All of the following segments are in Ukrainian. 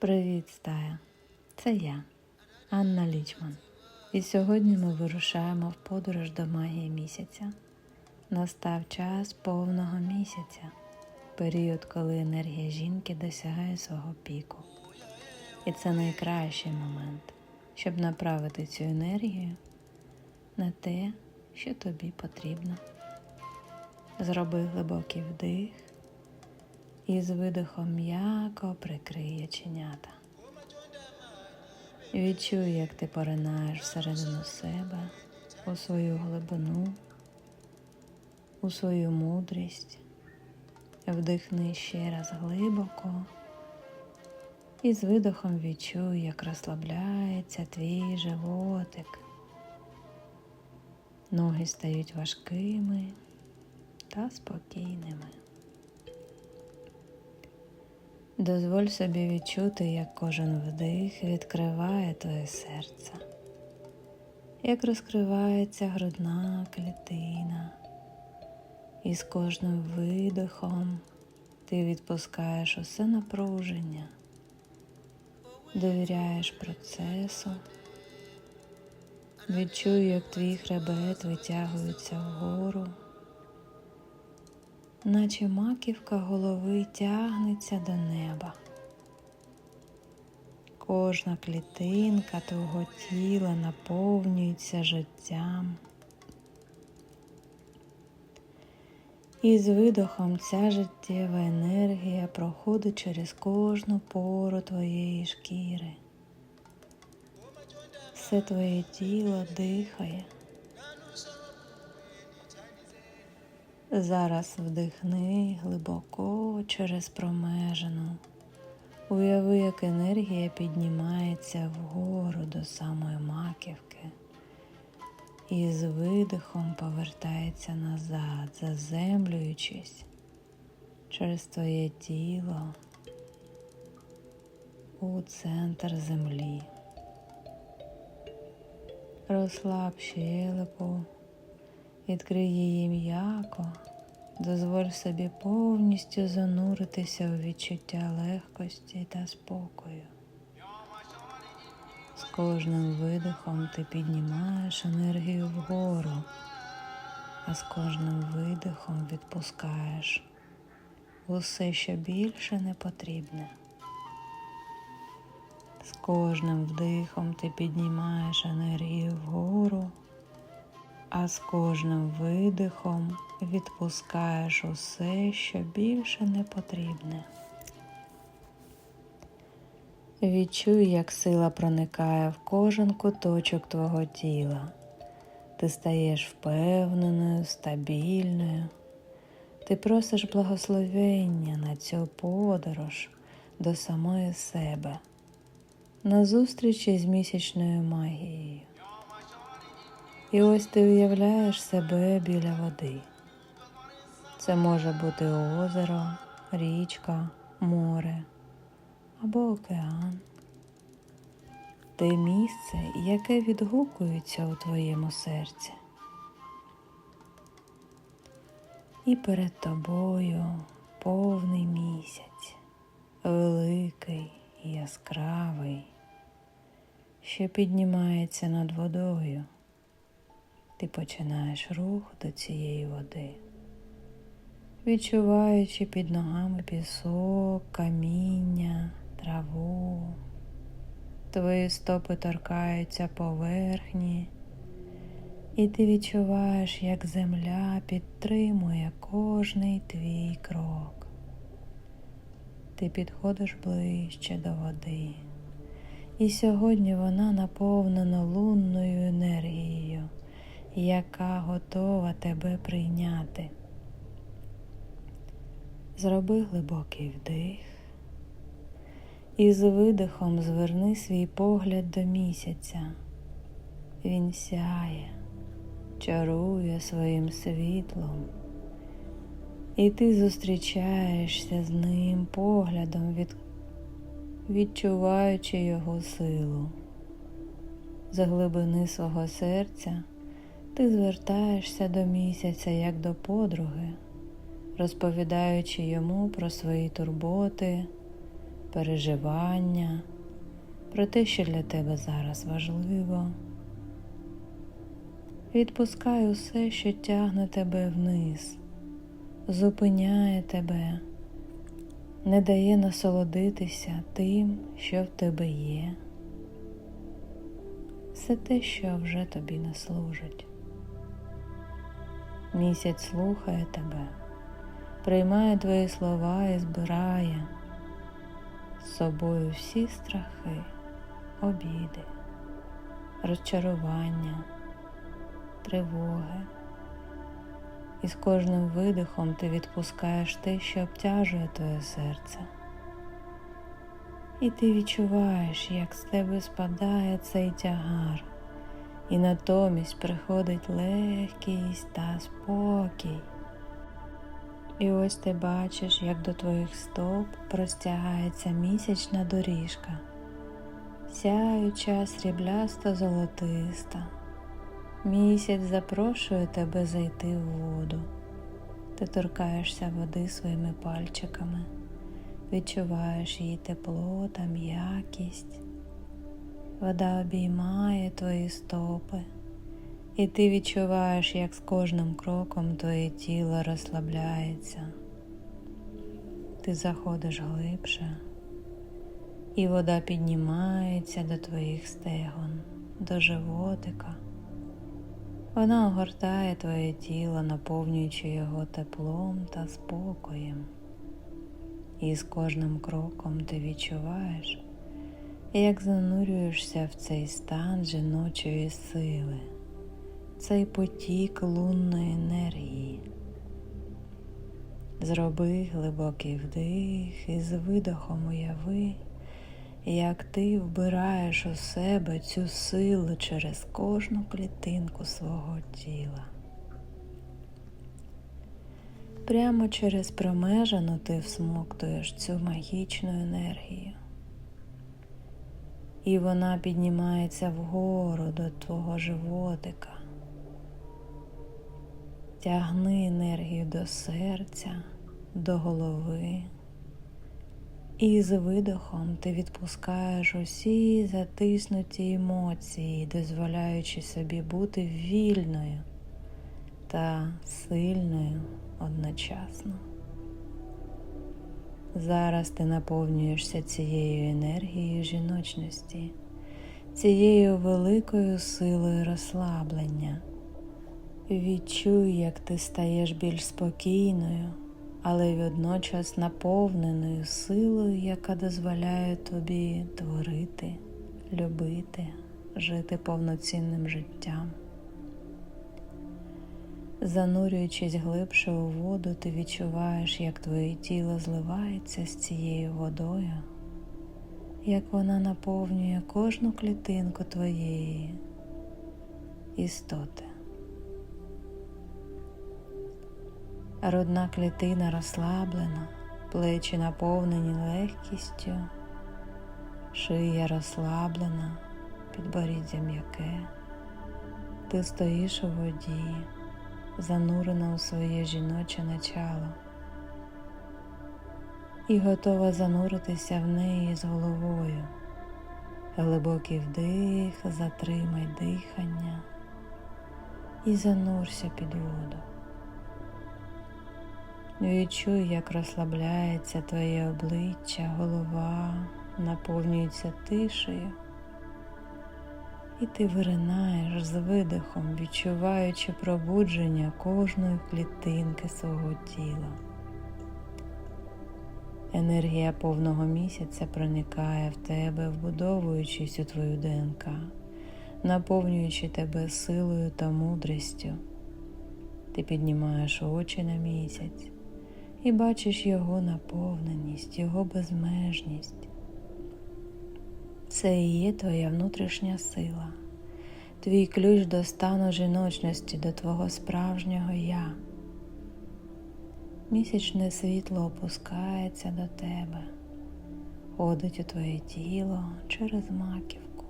Привіт, стая! Це я, Анна Лічман. І сьогодні ми вирушаємо в подорож до магії місяця. Настав час повного місяця, період, коли енергія жінки досягає свого піку. І це найкращий момент, щоб направити цю енергію на те, що тобі потрібно. Зроби глибокий вдих і з видихом м'яко прикриє чинята. Відчуй, як ти поринаєш всередину себе, у свою глибину, у свою мудрість. Вдихни ще раз глибоко і з видихом відчуй, як розслабляється твій животик. Ноги стають важкими та спокійними. Дозволь собі відчути, як кожен вдих відкриває твоє серце, як розкривається грудна клітина, і з кожним видихом ти відпускаєш усе напруження, довіряєш процесу, відчуй, як твій хребет витягується вгору наче маківка голови тягнеться до неба. Кожна клітинка твого тіла наповнюється життям. І з видохом ця життєва енергія проходить через кожну пору твоєї шкіри. Все твоє тіло дихає. Зараз вдихни глибоко через промежину. Уяви, як енергія піднімається вгору до самої маківки і з видихом повертається назад, заземлюючись через твоє тіло у центр землі. Розслаб щелепу. Відкрий її м'яко, дозволь собі повністю зануритися у відчуття легкості та спокою. З кожним видихом ти піднімаєш енергію вгору, а з кожним видихом відпускаєш усе, що більше не потрібне. З кожним вдихом ти піднімаєш енергію вгору а з кожним видихом відпускаєш усе, що більше не потрібне. Відчуй, як сила проникає в кожен куточок твого тіла. Ти стаєш впевненою, стабільною. Ти просиш благословення на цю подорож до самої себе, на зустрічі з місячною магією. І ось ти уявляєш себе біля води. Це може бути озеро, річка, море або океан. Те місце, яке відгукується у твоєму серці. І перед тобою повний місяць, великий яскравий, що піднімається над водою ти починаєш рух до цієї води, відчуваючи під ногами пісок, каміння, траву. Твої стопи торкаються поверхні, і ти відчуваєш, як земля підтримує кожний твій крок. Ти підходиш ближче до води, і сьогодні вона наповнена лунною енергією яка готова тебе прийняти. Зроби глибокий вдих і з видихом зверни свій погляд до місяця. Він сяє, чарує своїм світлом, і ти зустрічаєшся з ним поглядом, від... відчуваючи його силу. З глибини свого серця ти звертаєшся до місяця як до подруги, розповідаючи йому про свої турботи, переживання, про те, що для тебе зараз важливо. Відпускай усе, що тягне тебе вниз, зупиняє тебе, не дає насолодитися тим, що в тебе є, все те, що вже тобі не служить. Місяць слухає тебе, приймає твої слова і збирає з собою всі страхи, обіди, розчарування, тривоги. І з кожним видихом ти відпускаєш те, що обтяжує твоє серце. І ти відчуваєш, як з тебе спадає цей тягар, і натомість приходить легкість та спокій. І ось ти бачиш, як до твоїх стоп простягається місячна доріжка, сяюча сріблясто золотиста. Місяць запрошує тебе зайти в воду. Ти торкаєшся води своїми пальчиками, відчуваєш її тепло та м'якість. Вода обіймає твої стопи, і ти відчуваєш, як з кожним кроком твоє тіло розслабляється. Ти заходиш глибше, і вода піднімається до твоїх стегон, до животика. Вона огортає твоє тіло, наповнюючи його теплом та спокоєм. І з кожним кроком ти відчуваєш, як занурюєшся в цей стан жіночої сили, цей потік лунної енергії. Зроби глибокий вдих і з видохом уяви, як ти вбираєш у себе цю силу через кожну клітинку свого тіла. Прямо через промежину ти всмоктуєш цю магічну енергію. І вона піднімається вгору до твого животика. Тягни енергію до серця, до голови. І з видохом ти відпускаєш усі затиснуті емоції, дозволяючи собі бути вільною та сильною одночасно. Зараз ти наповнюєшся цією енергією жіночності, цією великою силою розслаблення. Відчуй, як ти стаєш більш спокійною але водночас наповненою силою, яка дозволяє тобі творити, любити, жити повноцінним життям. Занурюючись глибше у воду, ти відчуваєш, як твоє тіло зливається з цією водою, як вона наповнює кожну клітинку твоєї істоти. Родна клітина розслаблена, плечі наповнені легкістю, шия розслаблена, підборіддя м'яке. Ти стоїш у воді, занурена у своє жіноче начало і готова зануритися в неї з головою. Глибокий вдих, затримай дихання і занурся під воду. Відчуй, як розслабляється твоє обличчя, голова наповнюється тишею, і ти виринаєш з видихом, відчуваючи пробудження кожної клітинки свого тіла. Енергія повного місяця проникає в тебе, вбудовуючись у твою ДНК, наповнюючи тебе силою та мудрістю. Ти піднімаєш очі на місяць і бачиш його наповненість, його безмежність. Це і є твоя внутрішня сила, твій ключ до стану жіночності, до твого справжнього я. Місячне світло опускається до тебе, ходить у твоє тіло через маківку,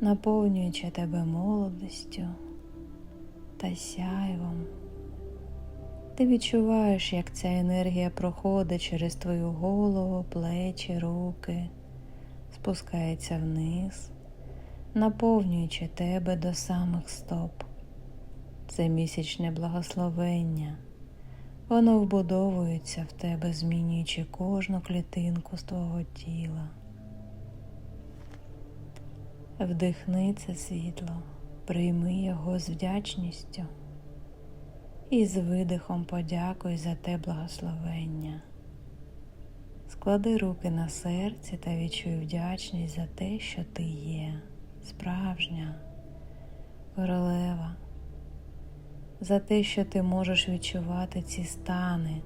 наповнюючи тебе молодістю та сяйвом Ти відчуваєш, як ця енергія проходить через твою голову, плечі, руки, спускається вниз, наповнюючи тебе до самих стоп. Це місячне благословення. Воно вбудовується в тебе, змінюючи кожну клітинку з твого тіла. Вдихни це світло, прийми його з вдячністю і з видихом подякуй за те благословення. Склади руки на серці та відчуй вдячність за те, що ти є, справжня королева, за те, що ти можеш відчувати ці стани,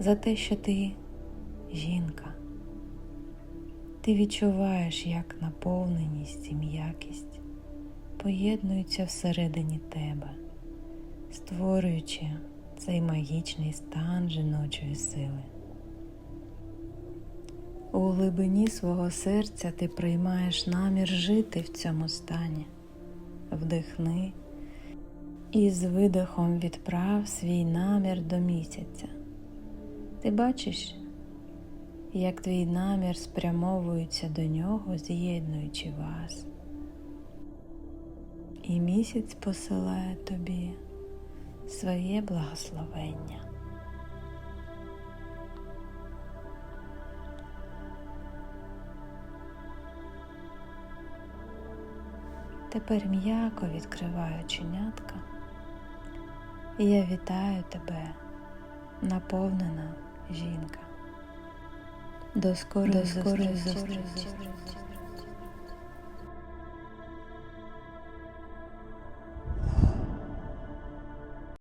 за те, що ти жінка. Ти відчуваєш, як наповненість і м'якість поєднуються всередині тебе, створюючи цей магічний стан жіночої сили. У глибині свого серця ти приймаєш намір жити в цьому стані. Вдихни і з видихом відправ свій намір до місяця. Ти бачиш, як твій намір спрямовується до нього, з'єднуючи вас. І місяць посилає тобі своє благословення. Тепер м'яко відкриваю чинятка, і я вітаю тебе, наповнена жінка. До скорої, До скорої зустрічі.